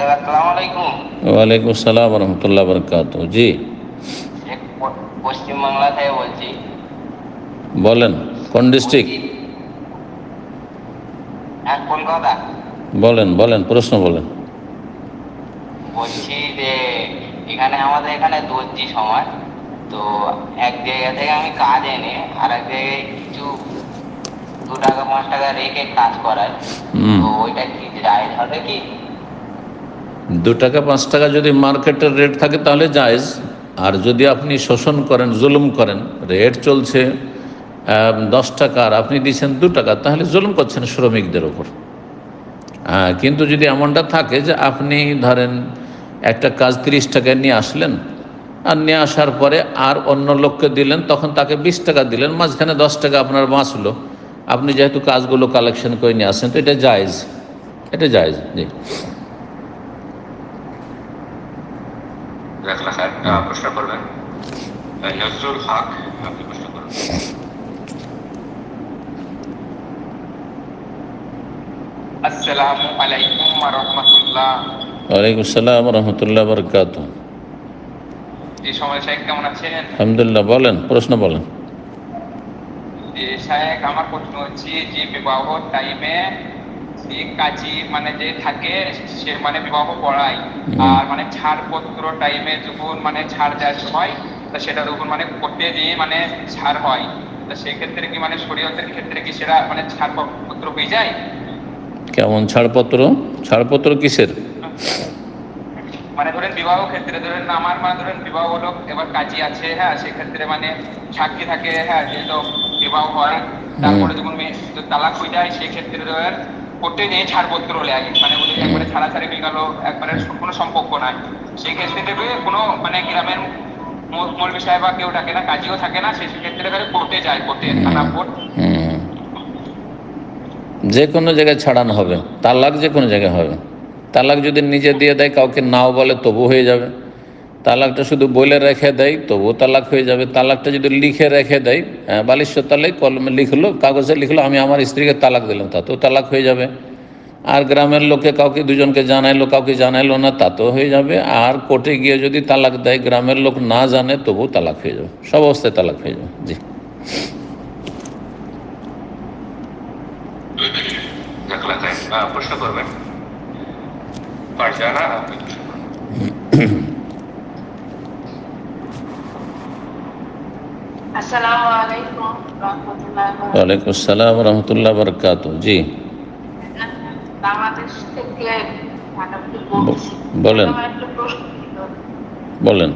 ওয়ালাইকুম আসসালাম রহমতুল্লাহ বরকাত জি। পশ্চিমবাংলা থেকে বলছি। বলেন কোন ডিস্ট্রিক্ট হ্যাঁ কলকাতা। বলেন বলেন প্রশ্ন বলেন। বলছি যে এখানে আমাদের এখানে দর্জি সমাজ তো এক জায়গা থেকে আমি কাজ এনে আর এক জায়গায় কিছু দু টাকা পাঁচ টাকা রেখে কাজ করাই। তো ওইটা কি জায়েজ হবে কি? দু টাকা, পাঁচ টাকা যদি মার্কেটের রেট থাকে তাহলে জায়েজ। আর যদি আপনি শোষণ করেন, জুলুম করেন রেট চলছে দশ টাকা, আর আপনি দিচ্ছেন দু টাকা, তাহলে জুলুম করছেন শ্রমিকদের ওপর হ্যাঁ কিন্তু যদি এমনটা থাকে যে আপনি ধরেন একটা কাজ তিরিশ টাকায় নিয়ে আসলেন, আর নিয়ে আসার পরে আর অন্য লোককে দিলেন, তখন তাকে বিশ টাকা দিলেন, মাঝখানে দশ টাকা আপনার বাঁচলো। আপনি যেহেতু কাজগুলো কালেকশন করে নিয়ে আসেন তো এটা জায়েজ। এটা জায়েজ, জি। রাখলা স্যার প্রশ্ন করবেন? নজরুল হক আপনি প্রশ্ন করুন। আসসালামু আলাইকুম রহমতুল্লাহ ওয়ালাইকুম আসসালাম রহমতুল্লাহ বরকাত জি সময় সাহেব কেমন আছেন? আলহামদুলিল্লাহ বলেন প্রশ্ন বলেন। যে সাহেব আমার প্রশ্ন হচ্ছে যে বিবাহ টাইমে যে কাজী মানে যে থাকে সে মানে বিবাহ পড়ায় আর মানে ছাড়পত্র টাইমে যখন মানে ছাড় দেওয়ার সময় তা সেটা তখন মানে করতে দিয়ে মানে ছাড় হয় তা সেক্ষেত্রে কি মানে শরীয়তের ক্ষেত্রে কি সেটা মানে ছাড়পত্র হয়ে যায়? কেমন ছাড়পত্র? ছাড়পত্র কিসের? মানে ধরেন বিবাহ ক্ষেত্রে ধরেন আমার মানে ধরেন বিবাহ হলো এবার কাজী আছে হ্যাঁ সেক্ষেত্রে মানে সাক্ষী থাকে হ্যাঁ যেহেতু বিবাহ হয় তারপরে যখন মেয়ে তালাক হয়ে যায় সেক্ষেত্রে ধরেন করতে নিয়ে ছাড়পত্র লাগে মানে ওদের একবারে ছাড়াছাড়ি হয়ে গেল, একবারে কোনো সম্পর্ক নাই। সেই ক্ষেত্রে থেকে কোনো মানে গ্রামের মৌলবী সাহেব বা কেউ থাকে না, কাজীও থাকে না, সেই ক্ষেত্রে করে কোর্টে যায়, কোর্টে থানা কোর্ট। যে কোনো জায়গায় ছাড়ানো হবে। তালাক যে কোনো জায়গায় হবে। তালাক যদি নিজে দিয়ে দেয়, কাউকে নাও বলে তবু হয়ে যাবে। তালাকটা শুধু বলে রেখে দেয় তবুও তালাক হয়ে যাবে। তালাকটা যদি লিখে রেখে দেয় হ্যাঁ, বালিশ্য তালাই কলমে লিখলো কাগজে লিখলো আমি আমার স্ত্রীকে তালাক দিলাম তাতেও তালাক হয়ে যাবে। আর গ্রামের লোকে কাউকে দুজনকে জানাইলো কাউকে জানাইলো না তাতেও হয়ে যাবে। আর কোর্টে গিয়ে যদি তালাক দেয় গ্রামের লোক না জানে তবুও তালাক হয়ে যাবে। সব অবস্থায় তালাক হয়ে যাবে। জি। প্রশ্ন করবেন ফারজানা আপনি প্রশ্ন করুন আসসালামু আলাইকুম রহমতুল্লাহ ওয়ালাইকুম আসসালাম রহমতুল্লাহ বরকাত জি বলেন। বলেন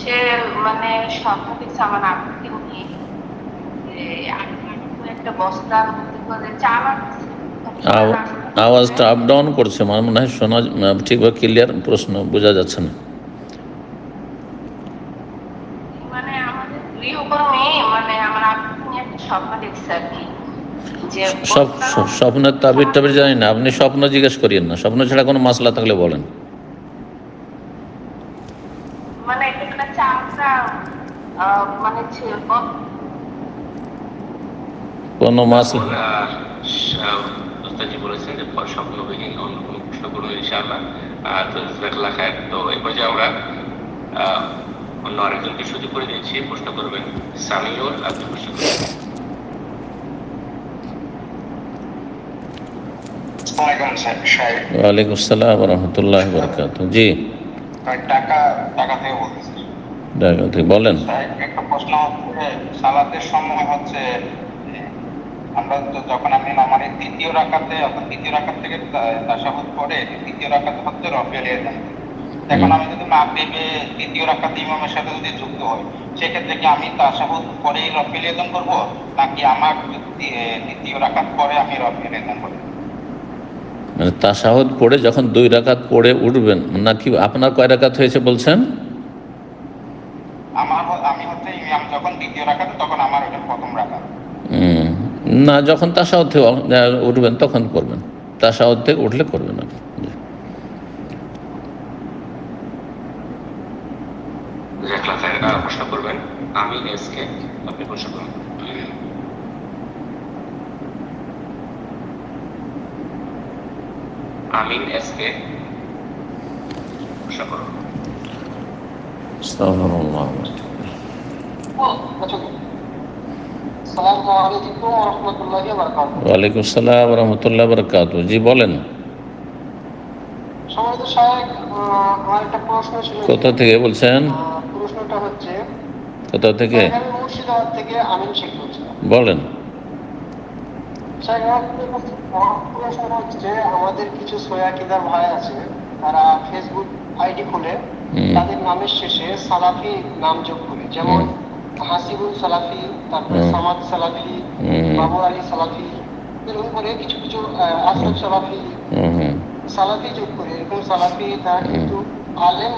সে মানে স্বপ্ন দেখছে আমার নিয়ে একটা করে আওয়াজটা আপ ডাউন করছে আমার মনে হয় শোনা ঠিকভাবে ক্লিয়ার প্রশ্ন বোঝা যাচ্ছে না মানে আমাদের গৃহকর্মী মানে আমার আপুকে নিয়ে একটা স্বপ্ন দেখছে আর কি যে সব স্বপ্নের তাবির টাবির জানি না আপনি স্বপ্ন জিজ্ঞেস করিয়েন না। স্বপ্ন ছাড়া কোনো মাসলা থাকলে বলেন। মানে আহ, মানে কোনো মাসলা ওস্তাদজি বলেছেন যে স্বপ্নবিহীন অন্য কোনো প্রশ্ন করুন ইনশাআল্লাহ। আর তো রাখলা খায় তো এরপর যে আমরা আহ, অন্য আরেকজনকে সুযোগ করে দিচ্ছি প্রশ্ন করবেন সামিউল আপনি প্রশ্ন করবেন। ওয়ালাইকুম আসসালাম রহমতুল্লাহ বরকাত জি। ঢাকা থেকে বলেন। একটা প্রশ্ন হচ্ছে সালাতের সময় হচ্ছে আমরা তো যখন আমি নামারি দ্বিতীয় রাকাতে অর্থাৎ দ্বিতীয় রাকাত থেকে তাসাহুদ পরে তৃতীয় রাকাত হচ্ছে রফিয়াল ইয়াদান এখন আমি যদি মাগরিবে দ্বিতীয় রাকাত ইমামের সাথে যদি যুক্ত হই সেক্ষেত্রে কি আমি তাসাহুদ পরেই রফিয়াল ইয়াদান করব? নাকি আমার দ্বি- দ্বিতীয় রাকাত পরে আমি রফিয়াল ইয়াদান করব? মানে তাসাহুদ পড়ে যখন দুই রাকাত পড়ে উঠবেন নাকি আপনার কয় রাকাত হয়েছে বলছেন? আমার হ- আমি হচ্ছে ইমাম যখন দ্বিতীয় রাকাতে তখন আমার ওটা প্রথম রাকাত। হুম, না যখন তাসাহুদ থেকে উঠবেন তখন করবেন তাসাহুদ থেকে উঠলে করবেন আপনি প্রশ্ন করবেন আমিন এসকে আপনি প্রশ্ন করুন। আমিন এস কে বারাকাতুহু ওয়ালাইকুম রহমতুল্লাহ বরকাত জি বলেন। কোথা থেকে বলছেন? প্রশ্নটা হচ্ছে কোথা থেকে? বলেন। হচ্ছে আমাদের কিছু সোয়াকিদার ভাই আছে তারা ফেসবুক আইডি খুলে তাদের নামের শেষে সালাফি নাম যোগ করে। যেমন হাসিবুল সালাফি তারপরে সামাদ সালাফি হুম। বাবু আলী সালাফি এরকম করে কিছু কিছু আশরাফ সালাফি সালাফি যোগ করে। এরকম সালাফি তারা কিন্তু আলেম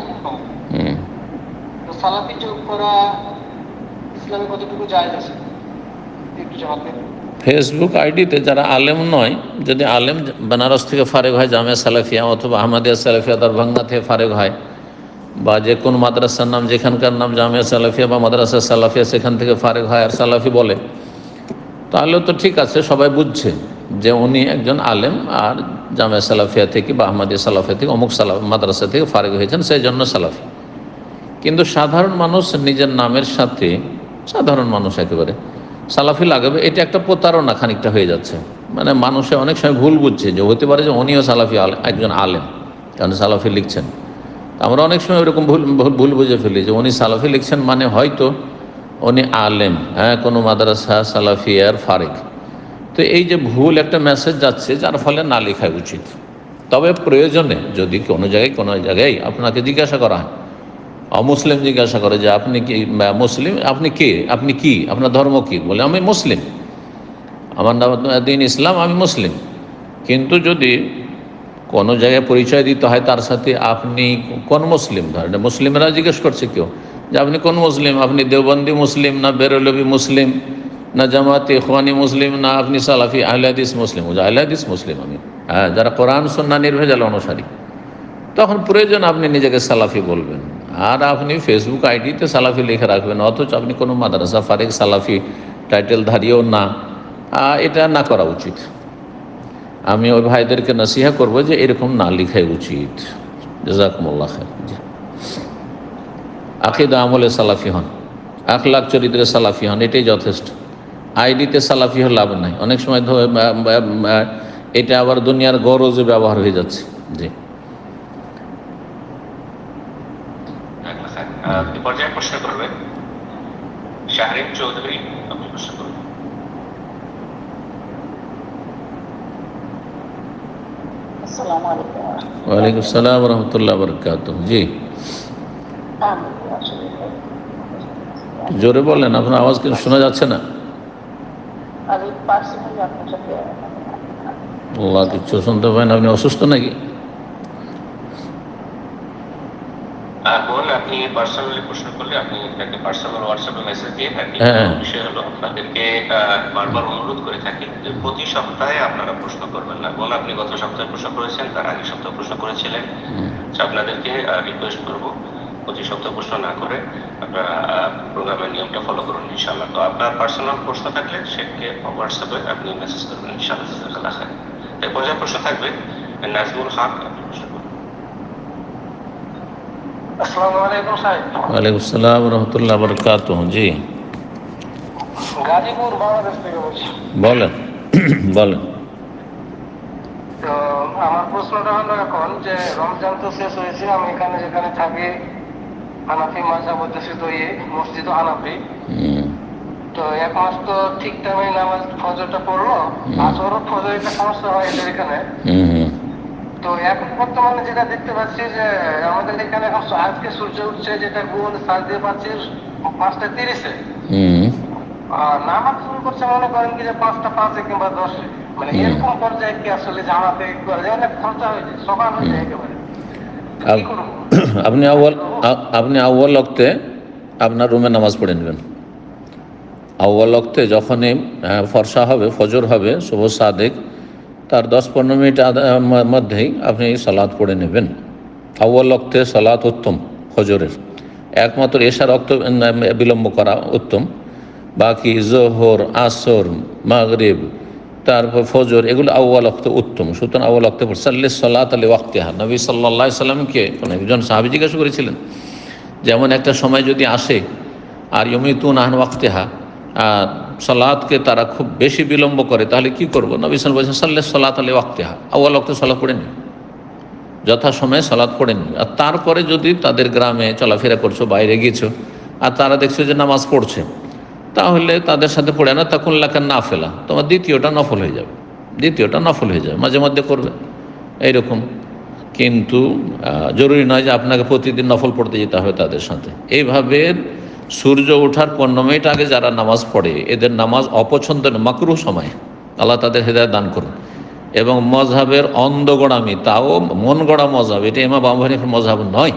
তো সালাফি যোগ করা ইসলামে কতটুকু জায়েজ আছে? একটু জবাব ফেসবুক আইডিতে যারা আলেম নয়, যদি আলেম বেনারস থেকে ফারেক হয়, জামিয়া সালাফিয়া অথবা আহমদিয়া সালাফিয়া দরভঙ্গা থেকে ফারেক হয়, বা যে কোন মাদ্রাসার নাম, যেখানকার নাম জামিয়া সালাফিয়া বা মাদ্রাসা সালাফিয়া, সেখান থেকে ফারেক হয় আর সালাফি বলে, তাহলে তো ঠিক আছে, সবাই বুঝছে যে উনি একজন আলেম আর জামিয়া সালাফিয়া থেকে বা আহমদিয়া সালাফিয়া থেকে, অমুক সালাফ, মাদ্রাসা থেকে ফারেক হয়েছেন, সেই জন্য সালাফি। কিন্তু সাধারণ মানুষ নিজের নামের সাথে, সাধারণ মানুষ একেবারে সালাফি লাগাবে, এটা একটা প্রতারণা খানিকটা হয়ে যাচ্ছে। মানে মানুষে অনেক সময় ভুল বুঝছে, যে হতে পারে যে উনিও সালাফি আলে- একজন আলেম কারণ সালাফি লিখছেন। আমরা অনেক সময় ওরকম ভুল ভুল- বুঝে ফেলি যে উনি সালাফি লিখছেন মানে হয়তো উনি আলেম হ্যাঁ কোনো মাদ্রাসা সালাফিয়ার ফারেক। তো এই যে ভুল একটা মেসেজ যাচ্ছে, যার ফলে না লেখা উচিত। তবে প্রয়োজনে যদি কোনো জায়গায় কোনো জায়গায় আপনাকে জিজ্ঞাসা করা হয় অমুসলিম জিজ্ঞাসা করে যে আপনি কি মুসলিম? আপনি কে? আপনি কি? আপনার ধর্ম কি? বলে, আমি মুসলিম। আমার নাম, দিন ইসলাম, আমি মুসলিম। কিন্তু যদি কোনো জায়গায় পরিচয় দিতে হয় তার সাথে আপনি কোন মুসলিম? ধরেন, মুসলিমরা জিজ্ঞেস করছে কেউ যে আপনি কোন মুসলিম? আপনি দেওবন্দি মুসলিম না বেরলবি মুসলিম? না জামাতে ইখওয়ানি মুসলিম? না আপনি সালাফি আহলাদিস মুসলিম? আহলাদিস মুসলিম আমি। হ্যাঁ যারা কোরআন সন্না নির্ভেজাল অনুসারী। তখন প্রয়োজন আপনি নিজেকে সালাফি বলবেন। আর আপনি ফেসবুক আইডিতে সালাফি লিখে রাখবেন, অথচ আপনি কোনো মাদ্রাসা ফারেক সালাফি টাইটেল টাইটেলধারীও না। এটা না করা উচিত। আমি ওই ভাইদেরকে নসিহা করব যে এরকম না লিখাই উচিত। জাজাকুমুল্লাহ খায় জি আকিদা আমলে সালাফি হন আখলাখ চরিত্রে সালাফি হন, এটাই যথেষ্ট। আইডিতে সালাফি হলে লাভ নাই। অনেক সময় এটা আবার দুনিয়ার গরজে ব্যবহার হয়ে যাচ্ছে। জি। পর্যায়ে প্রশ্ন করবেন শাহরিন চৌধুরী আপনি প্রশ্ন করবেন ওয়ালাইকুম আসসালাম রহমতুল্লাহ বরকাত জি। জোরে বলেন আপনার আওয়াজ কিন্তু শোনা যাচ্ছে না। আল্লাহ কিচ্ছু শুনতে পারেন আপনি অসুস্থ নাকি আর বোন আপনি পার্সোনালি প্রশ্ন করলে আপনি তাকে পার্সোনাল হোয়াটসঅ্যাপে মেসেজ দিয়ে থাকি হ্যাঁ। বিষয় হলো আপনাদেরকে বারবার অনুরোধ করে থাকি যে প্রতি সপ্তাহে আপনারা প্রশ্ন করবেন না। বোন আপনি গত সপ্তাহে প্রশ্ন করেছেন তার আগের সপ্তাহে প্রশ্ন করেছিলেন। আপনাদেরকে রিকোয়েস্ট করব প্রতি সপ্তাহে প্রশ্ন না করে আপনারা প্রোগ্রামের নিয়মটা ফলো করুন ইনশাআল্লাহ। তো আপনার পার্সোনাল প্রশ্ন থাকলে সেটাকে হোয়াটসঅ্যাপে আপনি মেসেজ করবেন খাইর। এই পর্যায়ে প্রশ্ন থাকবে নাজমুল হক আপনি প্রশ্ন করুন আসসালামু আলাইকুম সাহেব ওয়ালাইকুম আসসালাম রহমতুল্লাহ বরকাত জি। গাজীপুর বাংলাদেশ থেকে বলছি। বলেন বলেন। তো আমার প্রশ্নটা হলো এখন যে রমজান তো শেষ হয়েছে আমি এখানে যেখানে থাকি হানাফি মাঝাব অধ্যুষিত ইয়ে মসজিদ হানাফি। তো এক মাস তো ঠিক টাইমে নামাজ ফজরটা পড়ল আসরও ফজর একটা সমস্যা হয় এদের এখানে। তো এখন বর্তমানে যেটা দেখতে পাচ্ছি যে আমাদের এখানে এখন আজকে সূর্য উঠছে যেটা গুগল সার্চ দিয়ে পাচ্ছি পাঁচটা তিরিশে। হুম। আর নামাজ শুরু করছে মনে করেন কি যে পাঁচটা পাঁচে কিংবা দশে। মানে। এরকম পর্যায়ে কি আসলে জামাতে অনেক খরচা হয়ে যায় সকাল হয়ে যায় একেবারে আপনি আউ্বাল আপনি আউ্বাল অক্তে আপনার রুমে নামাজ পড়ে নেবেন। আউ্বাল অক্তে যখনই আহ, ফর্সা হবে ফজর হবে শুভ সাদেক তার দশ পনেরো মিনিট মধ্যেই আপনি সালাদ পড়ে নেবেন। আউ্বাল অক্তে সালাদ উত্তম, ফজরের। একমাত্র এশার রক্ত বিলম্ব করা উত্তম। বাকি জোহর, আসর, মাগরিব, তারপর ফজর, এগুলো আউ্য়াল অক্ত উত্তম। সুতরাং আউ্য়াল অক্তে সাল্লি সাল্লাহ আলী ওয়াক্তেহা। নবী সাল্লা সাল্লামকে একজন সাহাবি জিজ্ঞাসা করেছিলেন, যেমন একটা সময় যদি আসে, আর ইয়মিতুন আহন ওয়াক্তেহা আর সালাদকে তারা খুব বেশি বিলম্ব করে, তাহলে কি করব? নবী সাল বলছেন সাল্লাহ সাল্লাহ আলী ওয়াক্তেহা। আউ্য়াল অক্তে সালাদ পড়ে যথাসময়ে সালাদ পড়ে নি আর তারপরে যদি তাদের গ্রামে চলাফেরা করছ, বাইরে গিয়েছো, আর তারা দেখছ যে নামাজ পড়ছে, তাহলে তাদের সাথে পড়ে না তখন লেখা না ফেলা তোমার দ্বিতীয়টা নফল হয়ে যাবে। দ্বিতীয়টা নফল হয়ে যাবে। মাঝে মধ্যে করবে। এইরকম। কিন্তু জরুরি নয় যে আপনাকে প্রতিদিন নফল পড়তে যেতে হবে তাদের সাথে। এইভাবে সূর্য ওঠার পনেরো মিনিট আগে যারা নামাজ পড়ে, এদের নামাজ অপছন্দের মাকরু সময়। আল্লাহ তাদের হৃদয় দান করুন। এবং মজহাবের অন্ধগোড়ামি, তাও মন গড়া মজাব এটা ইমাম আবু হানিফার মজাব নয়।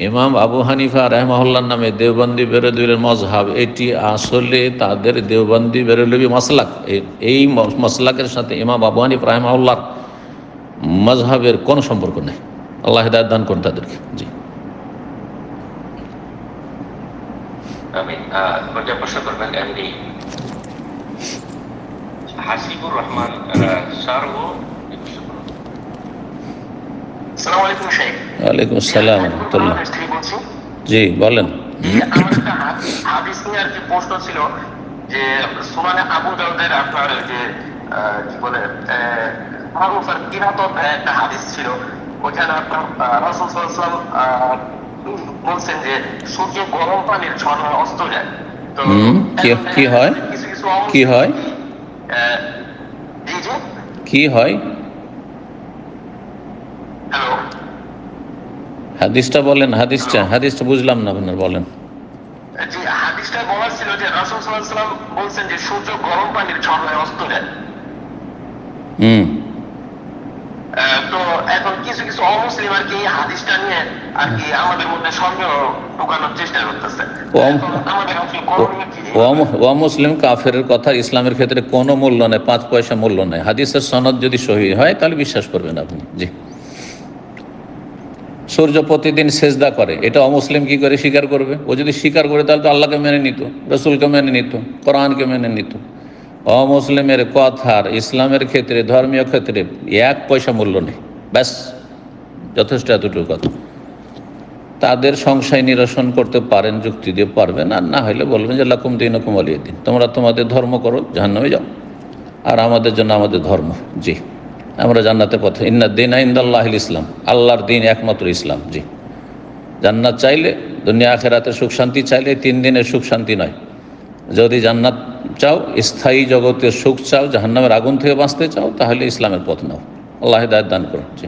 ইমাম আবু হানিফা রহমাহুল্লার নামে দেওবন্দি বেরোদুলের মজহাব এটি আসলে তাদের দেওবন্দি বেরোলবি মশলাক এ- এই ম- মশলাকের সাথে ইমাম আবু হানিফ রহমাউল্লার মজহাবের কোনো সম্পর্ক নেই। আল্লাহ হিদায়ত দান করুন তাদেরকে। জি। আমি পর্যায়ে প্রশ্ন করবেন এমডি হাসিবুর রহমান সালাম ওয়ালাইকুম আসসালাম রহমতুল্লাহ। জি বলেন। আমার একটা হাদিস নিয়ে আর কি প্রশ্ন ছিল যে সুনানে আবু দাউদের আপনার যে আহ, কি বলে মারুফ আর কিরাত একটা হাদিস ছিল। ওইখানে আপনার রাসুল বলছেন যে সূর্য গরম পানির ঝর্ণা অস্ত যায়। তো কি- হয়? কি হয়? কি হয়? হাদিসটা বলেন হাদিসটা হাদিসটা বুঝলাম না আপনার বলেন। হাদিসটা বলার ছিল যে রাসুল বলছেন যে সূর্য গরম পানির ঝর্ণায় অস্ত যায়। হুম। তো এখন কিছু কিছু অমুসলিম আর কি হাদিসটা নিয়ে আর কি আমাদের মধ্যে সন্দেহ ঢোকানোর চেষ্টা করতেছে। অম- এখন আমাদের আসলে করণীয় কি ও মুসলিম কাফের কথা ইসলামের ক্ষেত্রে কোনো মূল্য নেই পাঁচ পয়সা মূল্য নেই। হাদিসের সনদ যদি সহি হয় তাহলে বিশ্বাস করবেন আপনি। জি। সূর্য প্রতিদিন সেজদা করে। এটা অমুসলিম কি করে? স্বীকার করবে? ও যদি স্বীকার করে তাহলে তো আল্লাহকে মেনে নিত রসুলকে মেনে নিত কোরআনকে মেনে নিত। অমুসলিমের কথার, ইসলামের ক্ষেত্রে, ধর্মীয় ক্ষেত্রে এক পয়সা মূল্য নেই। ব্যাস, যথেষ্ট এতটুকু কথা। তাদের সংশয় নিরসন করতে পারেন, যুক্তি দিয়ে পারবেন, আর না হলে বলবেন যে, লাকুম দিন হুকুম আলিয়ে দিন। তোমরা তোমাদের ধর্ম করো, জাহান্নামে যাও। আর আমাদের জন্য আমাদের ধর্ম, জি। আমরা জান্নাতের পথে। ইন্না দিন ইন্দাল্লাহ ইসলাম। আল্লাহর দিন একমাত্র ইসলাম, জি। জান্নাত চাইলে, দুনিয়া আখেরাতের সুখ শান্তি চাইলে তিন দিনের সুখ শান্তি নয়। যদি জান্নাত চাও স্থায়ী জগতের সুখ চাও জাহান্নামের আগুন থেকে বাঁচতে চাও তাহলে ইসলামের পথ নাও। আল্লাহ দায়িত্ব দান করুন। জি।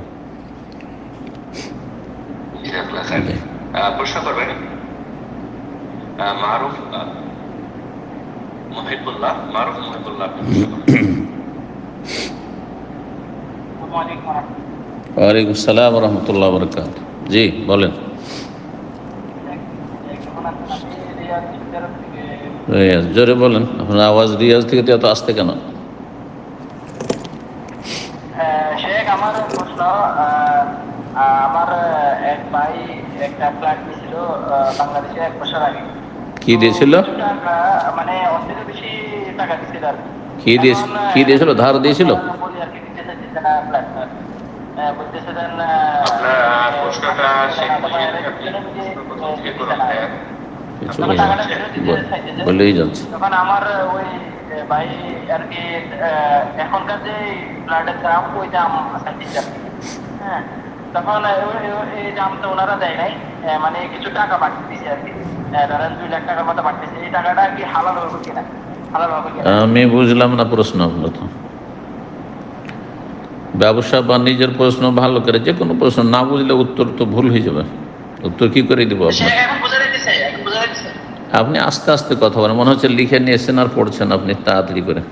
জাজাকুল্লাহ খাইর। আহ, প্রশ্ন করবেন? মারুফ মহিবুল্লাহ মারুফ মহিবুল্লাহ আপনি প্রশ্ন করবেন। ওয়ালাইকুম সালাম রহমতুল্লাহ বরকাত জি বলেন রিয়াজ জোরে বলেন আপনার আওয়াজ রিয়াজ থেকে তো এত আসতে কেন? শেখ আমার প্রশ্ন আমার এক ভাই একটা ফ্ল্যাট নিয়েছিল আহ, বাংলাদেশে এক বছর আগে। কি দিয়েছিল? মানে অর্ধেক বেশি টাকা দিছিল আর কি। দিয়ে কি দিয়েছিল? ধার দিয়েছিল? আপনার প্রশ্নটা কিছু বলেই যাচ্ছে তখন আমার ওই ভাই আর কি এখনকার যে ফ্ল্যাটের দাম ওই দাম চাইতেছে আর কি। হ্যাঁ তখন ওই- ওই- এই দামটা ওনারা দেয় নাই। মানে কিছু টাকা বাড়তি দিছে আর কি। ধরেন দুই লাখ টাকার মতো বাড়তেছে এই টাকাটা কি হালাল হবে কিনা? হালাল হবে কিনা? আমি বুঝলাম না প্রশ্ন ব্যবসা বাণিজ্যের প্রশ্ন ভালো করে যে কোনো প্রশ্ন না বুঝলে উত্তর তো ভুল হয়ে যাবে। উত্তর কি করে দিব আপনার এখন বুঝে দিতেছে এখন বুঝে দিতেছে আপনি আস্তে আস্তে কথা বলেন। মনে হচ্ছে লিখে নিয়ে এসেছেন আর পড়ছেন আপনি তাড়াতাড়ি করে।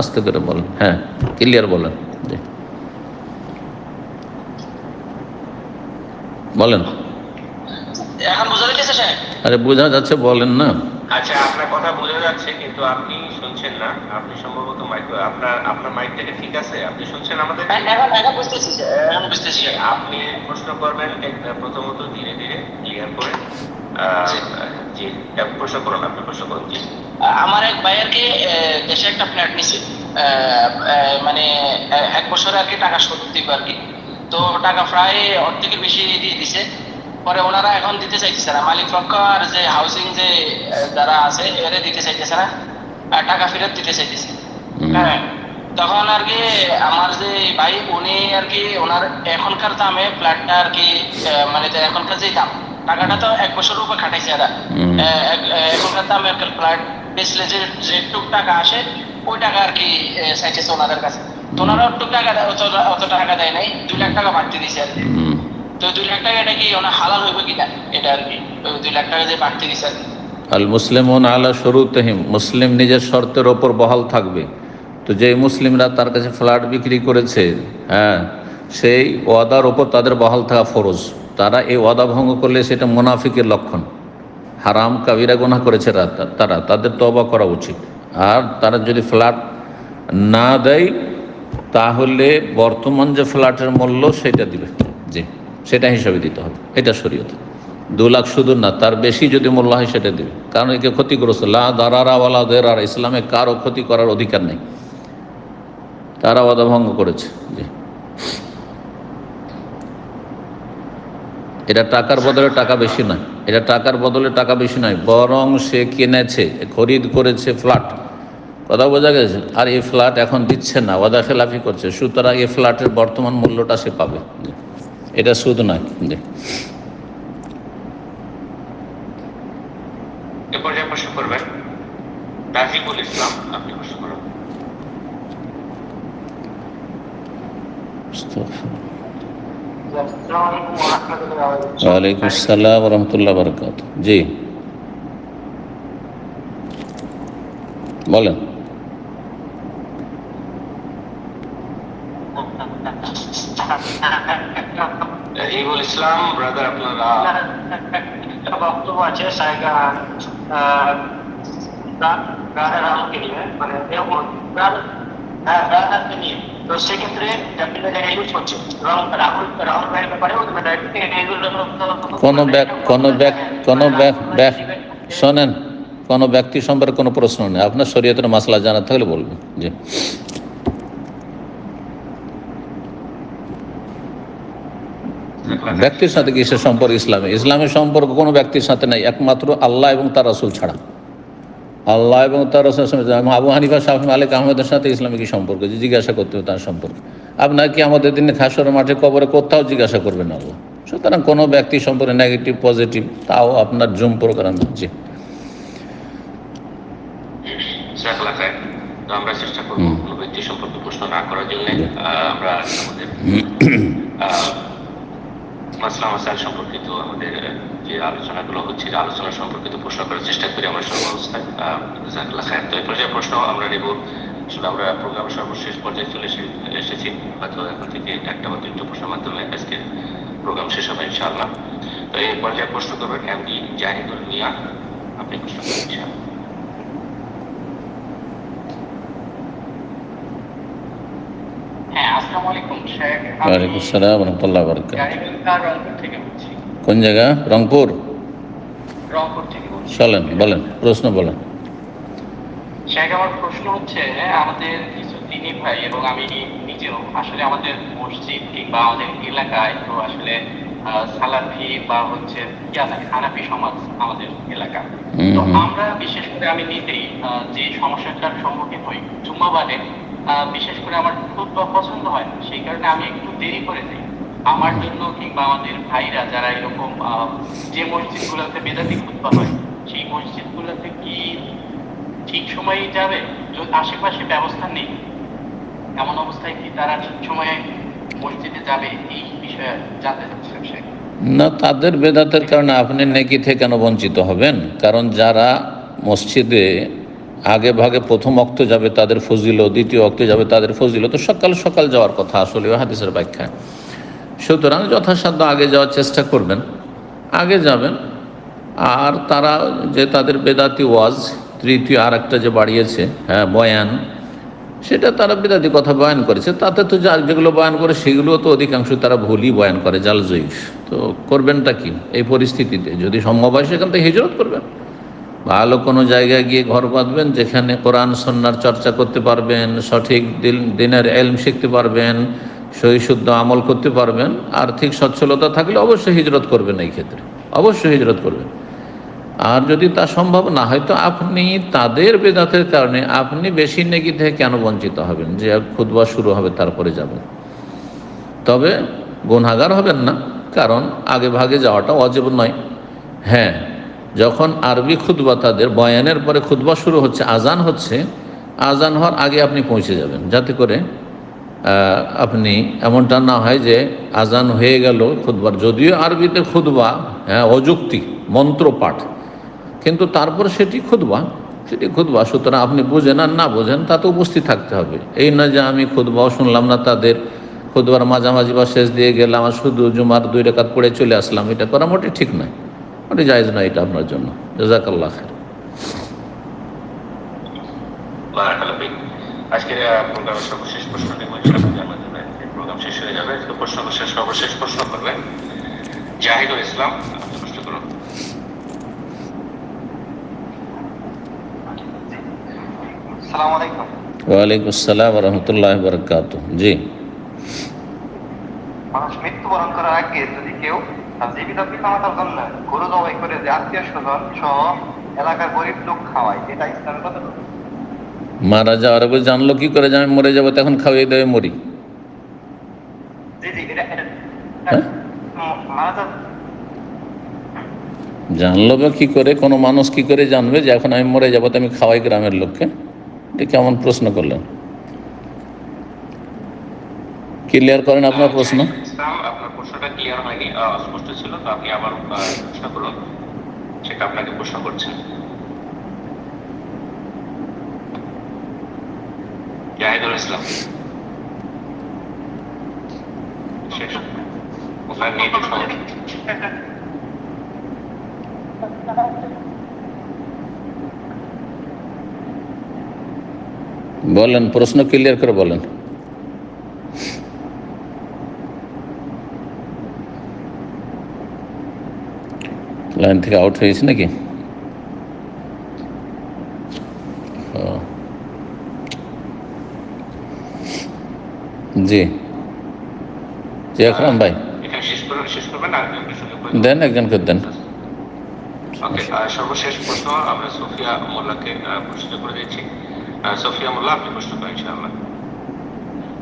আস্তে করে বলেন। হ্যাঁ ক্লিয়ার বলেন। বলেন। আরে বোঝা যাচ্ছে বলেন না। আচ্ছা আপনার কথা বোঝা যাচ্ছে কিন্তু আপনি শুনছেন না। আপনি সম্ভবত মাইক আপনার আপনার মাইকটাকে ঠিক আছে? আপনি শুনছেন আমাদের? এখন এখন বুঝতেছি এখন বুঝতেছি আপনি প্রশ্ন করবেন প্রথমত ধীরে ধীরে ক্লিয়ার করে। জি প্রশ্ন করুন আপনি প্রশ্ন করুন জি। আমার এক ভাইয়ের কি দেশে একটা ফ্ল্যাট নিছে। মানে এক বছরে কি টাকা শোধ দিবে আর কি। তো টাকা প্রায় অর্ধেকের বেশি দিয়ে দিছে। পরে ওনারা এখন দিতে চাইতেছে না। মালিক পক্ষ আর যে হাউসিং যে যারা আছে এরা দিতে চাইতেছে না। আর টাকা ফেরত দিতে চাইতেছে। হ্যাঁ তখন আর কি আমার যে ভাই উনি আর কি ওনার এখনকার দামে ফ্ল্যাটটা আর কি মানে এখনকার যে দাম টাকাটা তো এক বছরের উপর খাটাইছে এরা। এখনকার দামে ফ্ল্যাট বেচলে যে যেটুক টাকা আসে ওই টাকা আর কি আহ, চাইতেছে ওনাদের কাছে। তো ওনারা টাকা দেয়- অত টাকা দেয় নাই দুই লাখ টাকা বাড়তি দিছে আর কি। তো দুই লাখ টাকা এটা কি ওনার হালাল হইবে কিনা? এটা আর কি দুই লাখ টাকা যে বাড়তি দিছে আর কি। আল মুসলিমন আলা শরুতহিম মুসলিম নিজের শর্তের ওপর বহাল থাকবে। তো যে মুসলিমরা তার কাছে ফ্ল্যাট বিক্রি করেছে হ্যাঁ সেই ওয়াদার ওপর তাদের বহাল থাকা ফরজ। তারা এই ওয়াদা ভঙ্গ করলে সেটা মুনাফিকের লক্ষণ। হারাম কাবিরা গোনা করেছে তারা। তাদের তবা করা উচিত। আর তারা যদি ফ্ল্যাট না দেয়, তাহলে বর্তমান যে ফ্ল্যাটের মূল্য সেটা দিবে। জি, সেটা হিসাবে দিতে হবে। এটা শরীয়ত। দু লাখ শুধু না, তার বেশি যদি মূল্য হয় সেটা দিবে। কারণ একে ক্ষতিগ্রস্ত। লা দারারা ওয়ালা ইসলামে কারও ক্ষতি করার অধিকার নেই। তারা ওয়াদা ভঙ্গ করেছে। জি। এটা টাকার বদলে টাকা বেশি নয়। এটা টাকার বদলে টাকা বেশি নয়। বরং সে কিনেছে খরিদ করেছে ফ্ল্যাট। কথা বোঝা গেছে? আর এই ফ্ল্যাট এখন দিচ্ছে না ওয়াদা খেলাফি করছে। সুতরাং এই ফ্ল্যাটের বর্তমান মূল্যটা সে পাবে। এটা সুদ নয়। ইসলাম ওয়ালাইকুম আসসালাম রহমতুল্লাহ বরকাত জি বলেন রাজিবুল ইসলাম ব্রাদার আপনারা একটা বক্তব্য আছে সাইগা রাধাকে নিয়ে মানে এরকম রাধা- হ্যাঁ, রাধাকে নিয়ে তো সেক্ষেত্রে শোনেন, কোনো ব্যক্তি সম্পর্কে কোনো প্রশ্ন নেই। আপনার শরীয়তের থাকলে বলবেন। ব্যক্তির সাথে সম্পর্ক? ইসলামে। ইসলামের সম্পর্ক কোনো ব্যক্তির সাথে নাই। একমাত্র আল্লাহ এবং তার রসুল ছাড়া। আল্লাহ এবং তার রসুল আবু হানিফা শাহ মালিক আহমেদের সাথে ইসলামে কি সম্পর্ক যে জিজ্ঞাসা করতে হবে তার সম্পর্কে। আপনার কি আমাদের দিনে খাসর মাঠে কবরে কোথাও জিজ্ঞাসা করবেন আল্লাহ। সুতরাং কোনো ব্যক্তি সম্পর্কে নেগেটিভ পজিটিভ তাও আপনার জুম প্রোগ্রাম তো আমরা চেষ্টা করব কোনো ব্যক্তি সম্পর্কে প্রশ্ন না করার জন্য। আমরা আমাদের আহ, মাসলা মাসাইল সম্পর্কিত আমাদের যে আলোচনাগুলো হচ্ছে যে আলোচনা সম্পর্কিত প্রশ্ন করার চেষ্টা করি আমরা সর্বাবস্থায়। খায়ের। তো এই পর্যায়ে প্রশ্ন আমরা নেব। আসলে আমরা প্রোগ্রাম সর্বশেষ পর্যায়ে চলে এসেছি। হয়তো এখন থেকে একটা বা দুটো প্রশ্নের মাধ্যমে আজকে প্রোগ্রাম শেষ হবে ইনশাআল্লাহ। তো এই পর্যায়ে প্রশ্ন করবেন এমডি জাহিদুল মিয়া। আপনি প্রশ্ন হ্যাঁ আসসালামু আলাইকুম শেখ। ওয়ালাইকুম আসসালাম রহমতুল্লাহ বরকাত জাহিদুল্লাহ রংপুর থেকে বলছি? কোন জায়গা? রংপুর? চলেন বলেন প্রশ্ন বলেন। শেখ আমার প্রশ্ন হচ্ছে আমাদের কিছু দিনী ভাই এবং আমি নিজেও আসলে আমাদের মসজিদ কিংবা আমাদের এলাকায় তো আসলে সালাফি বা হচ্ছে হানাফি সমাজ আমাদের এলাকা। তো আমরা বিশেষ করে আমি নিজেই যে সমস্যাটার সম্মুখীন হই জুম্মাবাদে বিশেষ করে আমার খুব পছন্দ হয় না সেই কারণে আমি একটু দেরি করে দিই আমার জন্য কিংবা আমাদের ভাইরা যারা এরকম যে মসজিদগুলোতে বেদাতি খুতবা হয়, সেই মসজিদগুলোতে কি ঠিক সময়ে যাবে? আশেপাশে ব্যবস্থা নেই, এমন অবস্থায় কি তারা ঠিক সময়ে মসজিদে যাবে? এই বিষয়ে জানতে শেখ না, তাদের বেদাতের কারণে আপনি নেকি থেকে কেন বঞ্চিত হবেন? কারণ যারা মসজিদে আগে ভাগে প্রথম অক্ত যাবে, তাদের ফজিল দ্বিতীয় অক্ত যাবে, তাদের ফজিল তো সকাল সকাল যাওয়ার কথা আসলে হাদিসের ব্যাখ্যায়। সুতরাং যথাসাধ্য আগে যাওয়ার চেষ্টা করবেন। আগে যাবেন, আর তারা যে তাদের বেদাতি ওয়াজ, তৃতীয় আর একটা যে বাড়িয়েছে হ্যাঁ বয়ান, সেটা তারা বিদাতি কথা বয়ান করেছে। তাতে তো যা যেগুলো বয়ান করে, সেগুলো তো অধিকাংশ তারা ভুলই বয়ান করে জাল জয়ীফ তো করবেনটা কি এই পরিস্থিতিতে? যদি সম্ভব হয় সেখান থেকে হিজরত করবেন। ভালো কোনো জায়গায় গিয়ে ঘর বাঁধবেন, যেখানে কোরআন সন্ন্যার চর্চা করতে পারবেন, সঠিক দিন দিনের এলম শিখতে পারবেন সহি শুদ্ধ আমল করতে পারবেন, আর্থিক সচ্ছলতা থাকলে অবশ্যই হিজরত করবেন এই ক্ষেত্রে। অবশ্যই হিজরত করবেন। আর যদি তা সম্ভব না হয়, তো আপনি তাদের বেদাতের কারণে আপনি বেশি নেকি থেকে কেন বঞ্চিত হবেন? যে খুদবা শুরু হবে, তারপরে যাবেন। তবে গুনাগার হবেন না, কারণ আগে ভাগে যাওয়াটা অজেব নয়। হ্যাঁ যখন আরবি খুদবা তাদের, বয়ানের পরে খুদবা শুরু হচ্ছে, আজান হচ্ছে, আজান হওয়ার আগে আপনি পৌঁছে যাবেন। যাতে করে আপনি, এমনটা না হয় যে আজান হয়ে গেল খুদবার যদিও আরবিতে খুদবা হ্যাঁ অযুক্তি মন্ত্র পাঠ কিন্তু তারপর সেটি খুদবা সেটি খুদবা সুতরাং আপনি বোঝেন আর না বোঝেন, তাতে উপস্থিত থাকতে হবে। এই না যে আমি খুদবাও শুনলাম না, তাদের খুদবার মাঝামাঝি বা শেষ দিয়ে গেলাম আর শুধু জুমার দুই রেখাত পড়ে চলে আসলাম। এটা করা মোটে ঠিক নয় ওটা জায়জ নয় এটা আপনার জন্য। জাজাকাল্লাহ খের। আজকের প্রোগ্রামের সর্বশেষ প্রশ্ন নেব জানার প্রোগ্রাম শেষ হয়ে যাবে। তো প্রশ্ন শেষ সর্বশেষ প্রশ্ন করবেন জাহিদুল ইসলাম প্রশ্ন করুন। সালাম আলাইকুম। ওয়ালাইকুম আসসালাম রহমতুল্লাহ বরকাত জি। মানুষ মৃত্যুবরণ করার আগে যদি কেউ তার জীবিত পিতামাতার জন্য গরু জবাই করে যে আত্মীয় স্বজন সহ এলাকার গরিব লোক খাওয়ায় এটা ইসলামের কত মারা যাওয়ার আগে জানলো কি করে যে আমি মরে যাব তখন খাওয়াই দেবে মরি। জি জি এটা এটা হ্যাঁ? জানলো বা কী করে কোনো মানুষ কি করে জানবে যে এখন আমি মরে যাব তো আমি খাওয়াই গ্রামের লোককে? এটা কেমন প্রশ্ন করলেন? ক্লিয়ার করেন আপনার প্রশ্ন? আপনার প্রশ্নটা ক্লিয়ার হয়নি আহ, অস্পষ্ট ছিল তো আপনি আবার প্রশ্ন করুন। সেটা আপনাকে প্রশ্ন করছেন। জাহিদুল ইসলাম শেষ ওখানে নেটের সমস্যা বলেন প্রশ্ন ক্লিয়ার করে বলেন লাইন থেকে আউট হয়েছে নাকি ও। জি। জি আকরাম ভাই। দেন। একজনকে দেন। ওকে সর্বশেষ প্রশ্ন আমরা সোফিয়া মোল্লাকে প্রশ্ন করে দিচ্ছি। আহ, সোফিয়া মোল্লা আপনি প্রশ্ন করেন ইনশাআল্লাহ।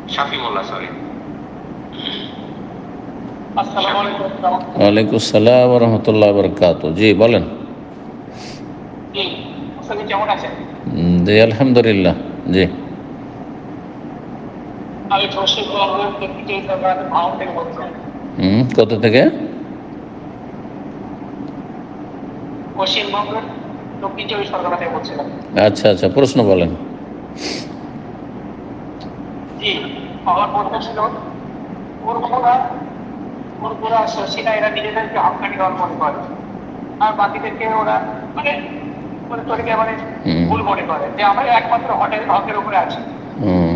শাফি মোল্লা সরি ওয়ালাইকুম আসসালাম রহমতুল্লাহ বরকাত জি বলেন। জি আলহামদুলিল্লাহ। জি। হুম কত থেকে? আচ্ছা আচ্ছা প্রশ্ন বলেন। জি আমার প্রশ্ন ছিল মুরগুরা মুরগুরা শশীরা এরা নিজেদেরকে হকানি দল মনে করে? আর বাকিদেরকে ওরা মানে মানে মানে ভুল মনে করে যে আমরা একমাত্র হটের হকের উপরে আছি। হুম।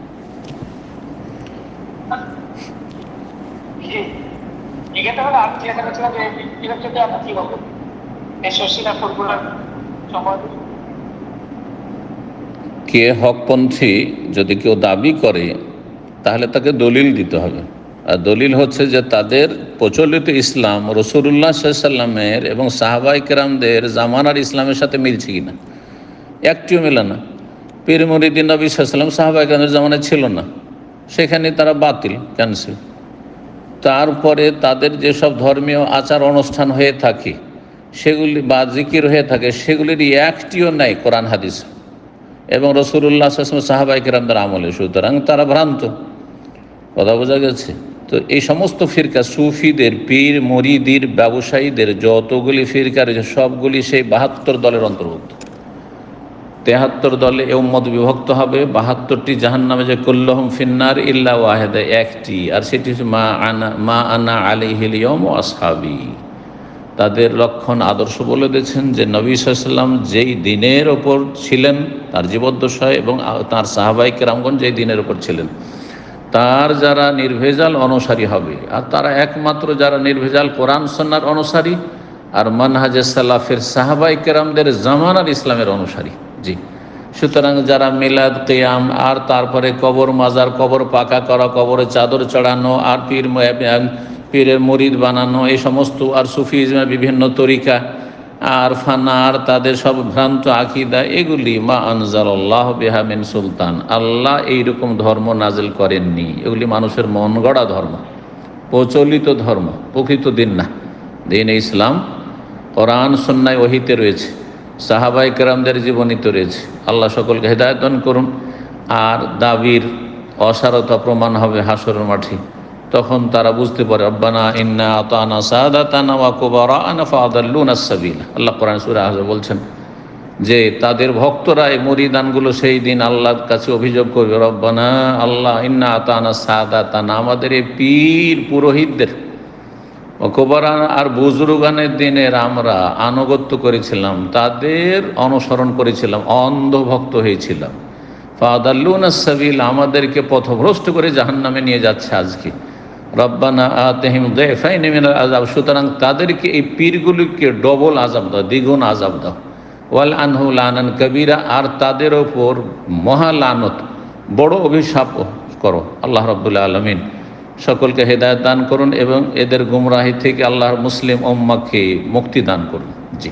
হলো আমি যে আমরা কি এই কে হকপন্থী যদি কেউ দাবি করে, তাহলে তাকে দলিল দিতে হবে। আর দলিল হচ্ছে যে তাদের প্রচলিত ইসলাম রসুল্লাহ সাল্লামের এবং সাহাবাই কেরামদের জামানার ইসলামের সাথে মিলছে কিনা। একটিও মেলে না। পীর মরিদিন নবী সাল্লাম সাহাবাই জামানায় ছিল না। সেখানে তারা বাতিল ক্যান্সেল তারপরে তাদের যেসব ধর্মীয় আচার অনুষ্ঠান হয়ে থাকে, সেগুলি বা জিকির হয়ে থাকে সেগুলির একটিও নাই কোরআন হাদিস। এবং রসুল্লাহ সাহাবাই কিরামদের আমলে, সুতরাং তারা ভ্রান্ত। কথা বোঝা গেছে? তো এই সমস্ত ফিরকা সুফিদের, পীর, মরিদির, ব্যবসায়ীদের যতগুলি ফিরকা রয়েছে, সবগুলি সেই বাহাত্তর দলের অন্তর্ভুক্ত। তেহাত্তর দলে এ উম্মত বিভক্ত হবে, বাহাত্তরটি জাহান নামে যে কল্লহম ফিন্নার ইল্লা ওয়াহেদা, একটি। আর সেটি হচ্ছে মা আনা মা আনা আলি হিলিয়ম ও তাদের লক্ষণ আদর্শ বলে দিয়েছেন যে নবী সাল্লাম যেই দিনের ওপর ছিলেন, তার জীবদ্দশায় এবং তার সাহাবাই কেরামগঞ্জ যেই দিনের ওপর ছিলেন, তার যারা নির্ভেজাল অনুসারী হবে, আর তারা একমাত্র যারা নির্ভেজাল কোরআন সন্ন্যার অনুসারী, আর মানহাজে সালাফের সাহাবাই কেরামদের জামানার ইসলামের অনুসারী। জি। সুতরাং যারা মিলাদ কেয়াম আর তারপরে কবর মাজার, কবর পাকা করা, কবরে চাদর চড়ানো আর পীর পীরের মরিদ বানানো, এই সমস্ত আর সুফিজমের বিভিন্ন তরিকা আর ফানার তাদের সব ভ্রান্ত আকিদা, এগুলি মা আনজাল্লাহ বেহামিন সুলতান। আল্লাহ এইরকম ধর্ম নাজেল করেননি। এগুলি মানুষের মন গড়া ধর্ম, প্রচলিত ধর্ম, প্রকৃত দিন না। দিন ইসলাম, কোরআন সন্ন্যায় ওহিতে রয়েছে। সাহাবাই কেরামদের জীবনীতে রয়েছে। আল্লাহ সকলকে হেদায়তন করুন। আর দাবির অসারতা প্রমাণ হবে হাসরের মাঠে। তখন তারা বুঝতে পারে, রব্বানা ইন্না আতানা সাদাতানা ওয়া আল্লাহ কোরআন সূরা আহজাব বলছেন যে, তাদের ভক্তরা এই মরিদানগুলো সেই দিন আল্লাহর কাছে অভিযোগ করবে, রব্বানা আল্লাহ ইন্না আতানা সাদাতানা। আমাদের এই পীর পুরোহিতদের কোবারান আর বুজুর্গানের দিনের আমরা আনুগত্য করেছিলাম, তাদের অনুসরণ করেছিলাম, অন্ধভক্ত হয়েছিলাম। ফাদাল্লুন সাবিল আমাদেরকে পথভ্রষ্ট করে জাহান্নামে নিয়ে যাচ্ছে আজকে। রব্বানা আতহিম দেফাইন মিনাল আজাব সুতরাং তাদেরকে এই পীরগুলিকে ডবল আজাব দাও, দ্বিগুণ আজাব দাও। ওয়াল আনহু লানান কবিরা, আর তাদের ওপর মহালানত বড় অভিশাপ করো। আল্লাহ রব্বুল্লাহ আলমিন সকলকে হেদায়ত দান করুন এবং এদের গুমরাহি থেকে আল্লাহর মুসলিম ওম্মাকে মুক্তি দান করুন। জি।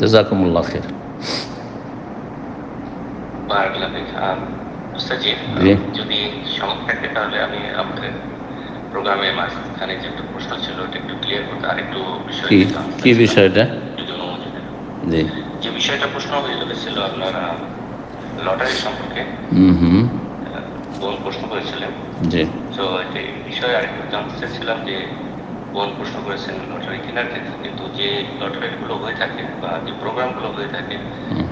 জাজাকুমুল্লাহ খের যদি সময় থাকে তাহলে আমি প্রোগ্রামে মাঝখানে যে একটা প্রশ্ন ছিল ওটা একটু ক্লিয়ার করতে আরেকটু বিষয় কি দিতাম। বিষয়টা। জি। যে বিষয়টা প্রশ্ন হয়ে গেছিল আপনার লটারি সম্পর্কে হুম হুম। প্রশ্ন করেছিলেন। জি। তো এই বিষয়ে আরেকটু জানতে চাইছিলাম যে বোন প্রশ্ন করেছেন লটারি কেনার ক্ষেত্রে কিন্তু যে লটারিগুলো হয়ে থাকে বা যে প্রোগ্রামগুলো হয়ে থাকে।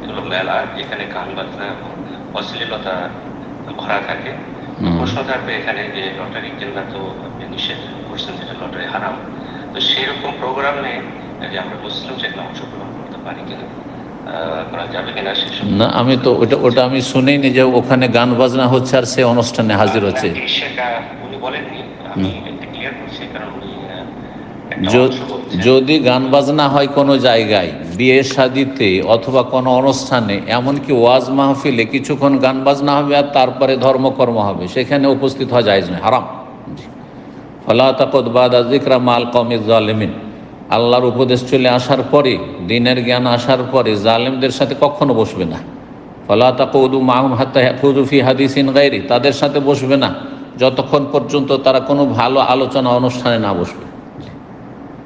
এগুলো মেলা যেখানে গান বাজনা এবং অশ্লীলতা ভরা থাকে প্রশ্ন থাকবে এখানে যে লটারি কেনা তো নিষেধ করছেন যেটা লটারি হারাম তো সেরকম প্রোগ্রামে যে আমরা মুসলিম সেখানে অংশগ্রহণ করতে পারি কিনা কিনা না আমি তো ওটা ওটা আমি শুনিনি যে ওখানে গান বাজনা হচ্ছে আর সে অনুষ্ঠানে হাজির হচ্ছে না, সেটা উনি বলেননি আমি এটা ক্লিয়ার করছি কারণ উনি আহ, একটা য- অংশ বলছেন। যদি গান বাজনা হয় কোনো জায়গায় বিয়ে শাদিতে অথবা কোনো অনুষ্ঠানে এমনকি ওয়াজ মাহফিলে কিছুক্ষণ গান বাজনা হবে আর তারপরে ধর্মকর্ম হবে সেখানে উপস্থিত হওয়া যায় না হারাম। ফলা তাকত বাদা জিকরা মাল কমিজ জালেমিন আল্লাহর উপদেশ চলে আসার পরে দিনের জ্ঞান আসার পরে জালেমদের সাথে কখনো বসবে না ফলা তাকৌদু মাহুম হাত্তা ফুজুফি হাদিসিন গাইরি তাদের সাথে বসবে না যতক্ষণ পর্যন্ত তারা কোনো ভালো আলোচনা অনুষ্ঠানে না বসবে।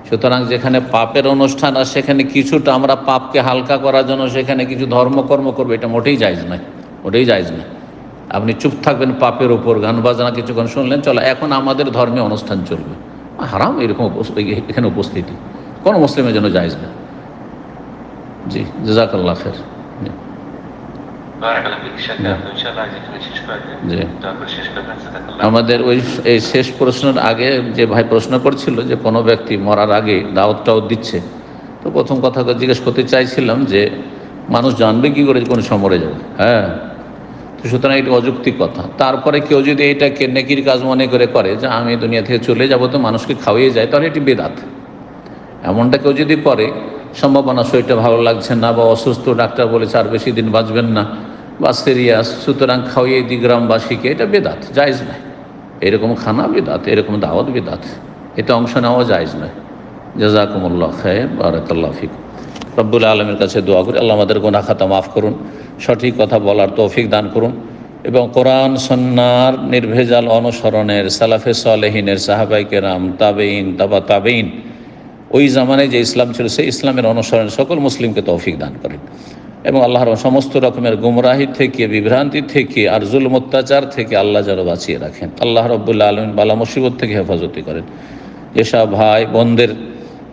সুতরাং যেখানে পাপের অনুষ্ঠান আর সেখানে কিছুটা আমরা পাপকে হালকা করার জন্য সেখানে কিছু ধর্মকর্ম করব, এটা মোটেই জায়জ নয়, মোটেই জায়জ নয়। আপনি চুপ থাকবেন পাপের ওপর গান বাজনা কিছুক্ষণ শুনলেন, চলো, এখন আমাদের ধর্মে অনুষ্ঠান চলবে। হারাম এরকম এখানে উপস্থিতি। কোনো মুসলিমের জন্য জায়জ না। জি জাজাকাল্লাহ ফের আমাদের ওই এই শেষ প্রশ্নের আগে যে ভাই প্রশ্ন করছিল যে কোনো ব্যক্তি মরার আগে দাওয়াত টাওয়াত দিচ্ছে তো প্রথম কথা জিজ্ঞেস করতে চাইছিলাম যে মানুষ জানবে কি করে কোনো সময় মরে যাবে। হ্যাঁ তো সুতরাং এটা অযৌক্তিক কথা। তারপরে কেউ যদি এটাকে নেকির কাজ মনে করে করে যে আমি দুনিয়া থেকে চলে যাব তো মানুষকে খাওয়িয়ে যায় তাহলে এটি বেদাত। এমনটা কেউ যদি করে সম্ভাবনা শরীরটা ভালো লাগছে না বা অসুস্থ ডাক্তার বলেছে আর বেশি দিন বাঁচবেন না। বা সিরিয়াস সুতরাং খাওয়িয়ে দি গ্রামবাসীকে, এটা বেদাত, জায়জ নয়। এরকম খানা বেদাত, এরকম দাওয়াত বেদাত, এতে অংশ নেওয়া জায়জ নয়। জাজাকুমুল্লাহ খায়ের বারাকাল্লাহ ফিক রব্বুল আলমের কাছে দোয়া করি, আল্লাহ আমাদের গোনা খাতা মাফ করুন, সঠিক কথা বলার তৌফিক দান করুন, এবং কোরআন সন্ন্যার নির্ভেজাল অনুসরণের, সালাফে সালেহিনের সাহাবাই কেরাম তাবেইন তাবা তাবেইন ওই জামানায় যে ইসলাম ছিল, সেই ইসলামের অনুসরণ সকল মুসলিমকে তৌফিক দান করেন। এবং আল্লাহর সমস্ত রকমের গুমরাহি থেকে, বিভ্রান্তি থেকে আর জুল অত্যাচার থেকে আল্লাহ যেন বাঁচিয়ে রাখেন। আল্লাহ রব্বুল্লা আলমিন বালা মুসিবত থেকে হেফাজতি করেন। যেসব ভাই, বোনদের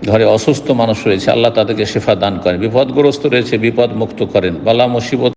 ঘরে অসুস্থ মানুষ রয়েছে, আল্লাহ তাদেরকে শেফা দান করেন। বিপদগ্রস্ত রয়েছে বিপদ মুক্ত করেন। বালা মুসিবত